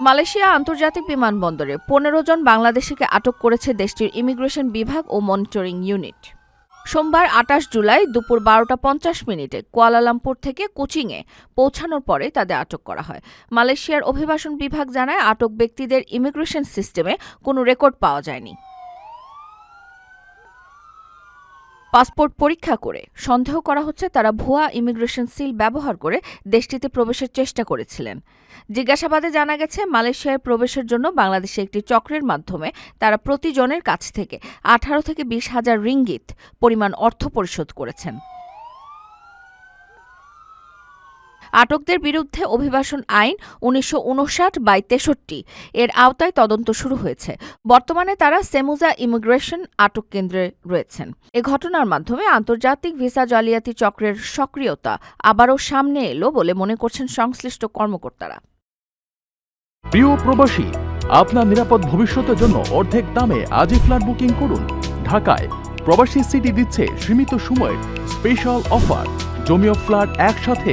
Malaysia আন্তর্জাতিক বিমানবন্দরে পনেরো জন বাংলাদেশিকে আটক করেছে দেশটির ইমিগ্রেশন বিভাগ ও মনিটরিং ইউনিট। সোমবার আটাশ জুলাই দুপুর বারোটা পঞ্চাশ মিনিটে কুয়ালালামপুর থেকে কোচিংয়ে পৌঁছানোর পরে তাদের আটক করা হয়। মালয়েশিয়ার অভিবাসন বিভাগ জানায়, আটক ব্যক্তিদের ইমিগ্রেশন সিস্টেমে কোনো রেকর্ড পাওয়া যায়নি। পাসপোর্ট পরীক্ষা করে। সন্দেহ করা হচ্ছে তারা ভুয়া ইমিগ্রেশন সিল ব্যবহার করে দেশটিতে প্রবেশের চেষ্টা করেছিলেন। জিজ্ঞাসাবাদে জানা গেছে, মালয়েশিয়ায় প্রবেশের জন্য বাংলাদেশে একটি চক্রের মাধ্যমে তারা প্রতিজনের কাছ থেকে আঠারো থেকে বিশ হাজার রিঙ্গিত পরিমাণ অর্থ পরিশোধ করেছেন। আটকদের বিরুদ্ধে অভিবাসন আইন উনিশশো উনষাট বাই তেষট্টি। এর আওতায় তদন্ত শুরু হয়েছে। বর্তমানে তারা সেমুজা ইমিগ্রেশন আটক কেন্দ্রে রয়েছেন। এ ঘটনার মাধ্যমে আন্তর্জাতিক ভিসা জালিয়াতি চক্রের সক্রিয়তা আবারও সামনে এলো বলে মনে করছেন সংশ্লিষ্ট কর্মকর্তারা। প্রিয় প্রবাসী, আপনার নিরাপদ ভবিষ্যতের জন্য অর্ধেক দামে আজই ফ্ল্যাট বুকিং করুন। ঢাকায় প্রবাসী সিটি দিচ্ছে সীমিত সময়ের স্পেশাল অফার। জমিও ফ্ল্যাট একসাথে